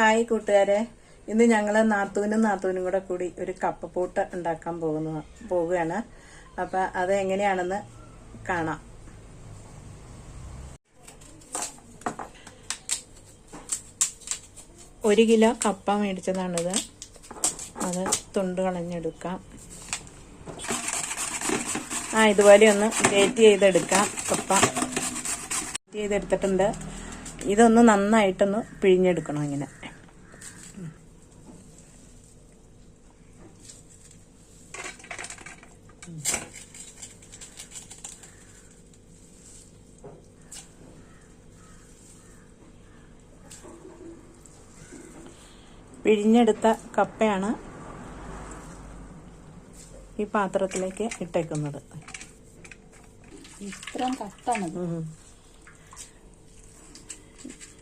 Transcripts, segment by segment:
Hi കൂട്ടുകാരെ. ഇന്ന് ഞങ്ങൾ നാത്തൂനും നാത്തൂനും കൂടെ കൂടി ഒരു കപ്പപ്പൂട്ട് ഉണ്ടാക്കാൻ പോകുന്ന പോവുകയാണ്. അപ്പം അത് എങ്ങനെയാണെന്ന് കാണാം. ഒരു കിലോ കപ്പ മേടിച്ചതാണിത്. അത് തുണ്ട് കളഞ്ഞെടുക്കാം. ആ ഇതുപോലെ ഒന്ന് ഗ്രേറ്റ് ചെയ്തെടുക്കാം കപ്പ. ഗ്രേറ്റ് ചെയ്തെടുത്തിട്ടുണ്ട്. ഇതൊന്ന് നന്നായിട്ടൊന്ന് പിഴിഞ്ഞെടുക്കണം ഇങ്ങനെ. പിഴിഞ്ഞെടുത്ത കപ്പയാണ് ഈ പാത്രത്തിലേക്ക് ഇട്ടേക്കുന്നത്. ഇത്രയും ഉം.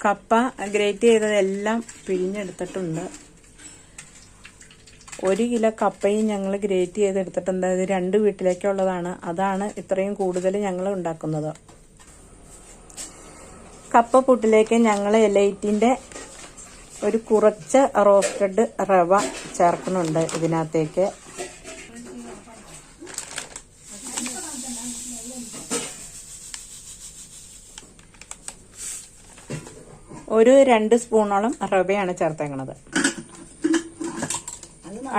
കപ്പ ഗ്രേറ്റ് ചെയ്തതെല്ലാം പിഴിഞ്ഞെടുത്തിട്ടുണ്ട്. ഒരു കിലോ കപ്പയും ഞങ്ങൾ ഗ്രേറ്റ് ചെയ്തെടുത്തിട്ടുണ്ട്. അത് രണ്ട് വീട്ടിലേക്കുള്ളതാണ്. അതാണ് ഇത്രയും കൂടുതൽ ഞങ്ങൾ ഉണ്ടാക്കുന്നത്. കപ്പ പുട്ടിലേക്ക് ഞങ്ങൾ എലൈറ്റിന്റെ ഒരു കുറച്ച് റോസ്റ്റഡ് റവ ചേർക്കുന്നുണ്ട് ഇതിനകത്തേക്ക്. ഒരു രണ്ട് സ്പൂണോളം റവയാണ് ചേർത്തേക്കണത്.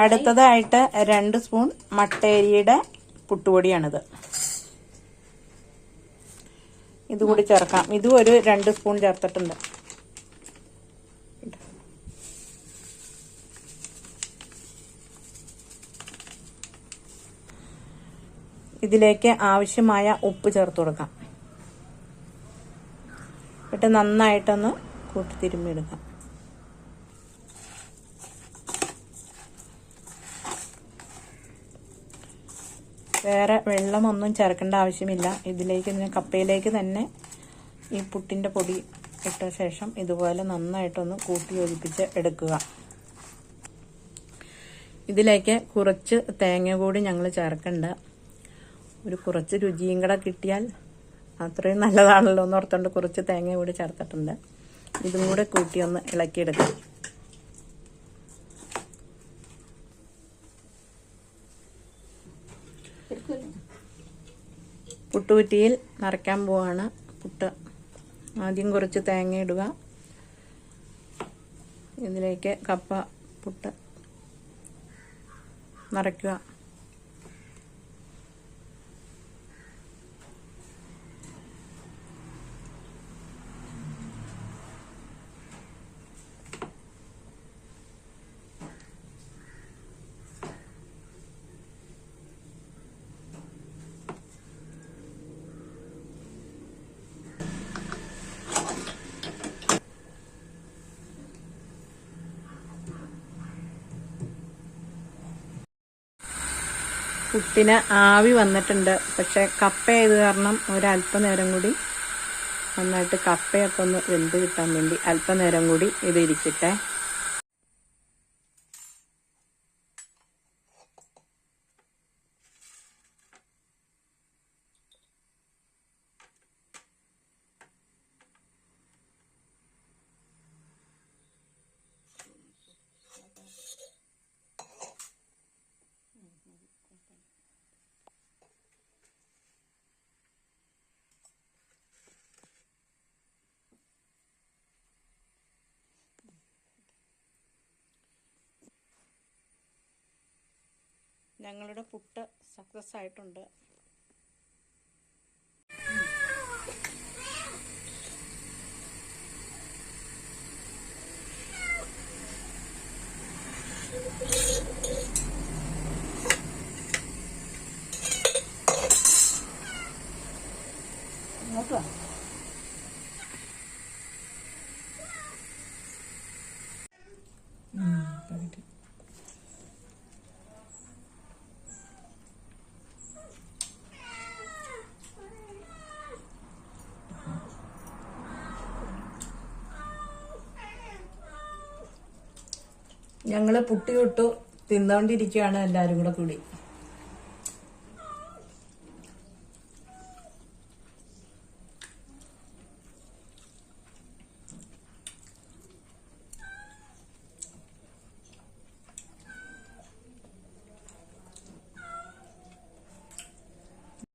അടുത്തതായിട്ട് രണ്ട് സ്പൂൺ മട്ടേരിയുടെ പുട്ടുപൊടിയാണിത്. ഇതുകൂടി ചേർക്കാം. ഇതും ഒരു രണ്ട് സ്പൂൺ ചേർത്തിട്ടുണ്ട്. ഇതിലേക്ക് ആവശ്യമായ ഉപ്പ് ചേർത്ത് കൊടുക്കാം. ഇട്ട് നന്നായിട്ടൊന്ന് കൂട്ടി തിരുമ്മിയെടുക്കാം. വേറെ വെള്ളമൊന്നും ചേർക്കേണ്ട ആവശ്യമില്ല. ഇതിലേക്ക് ഇതിന് കപ്പയിലേക്ക് തന്നെ ഈ പുട്ടിന്റെ പൊടി ഇട്ട ശേഷം ഇതുപോലെ നന്നായിട്ടൊന്ന് കൂട്ടി യോജിപ്പിച്ച് എടുക്കുക. ഇതിലേക്ക് കുറച്ച് തേങ്ങ കൂടി ഞങ്ങൾ ചേർക്കണ്ട. ഒരു കുറച്ച് രുചിയും കൂടെ കിട്ടിയാൽ അത്രയും നല്ലതാണല്ലോ എന്ന് ഓർത്തുകൊണ്ട് കുറച്ച് തേങ്ങ കൂടി ചേർത്തിട്ടുണ്ട്. ഇതും കൂടെ കൂട്ടി ഒന്ന് ഇളക്കിയെടുക്കാം. പുട്ടുകുറ്റിയിൽ നിറയ്ക്കാൻ പോവാണ്. പുട്ട്. ആദ്യം കുറച്ച് തേങ്ങ ഇടുക. ഇതിലേക്ക് കപ്പ പുട്ട് നിറയ്ക്കുക. പുട്ടിന് ആവി വന്നിട്ടുണ്ട്. പക്ഷെ കപ്പ ചെയ്ത് കാരണം? ഒരല്പനേരം കൂടി നന്നായിട്ട് കപ്പയൊക്കെ ഒന്ന് വെന്ത് കിട്ടാൻ വേണ്ടി അല്പനേരം കൂടി ഇത് ഇരിക്കട്ടെ. ഞങ്ങളുടെ പുട്ട് സക്സസ് ആയിട്ടുണ്ട്. നോക്കുക പുട്ടി വിട്ടു തിന്നോണ്ടിരിക്കുകയാണ് എല്ലാരും കൂടെ കൂടി.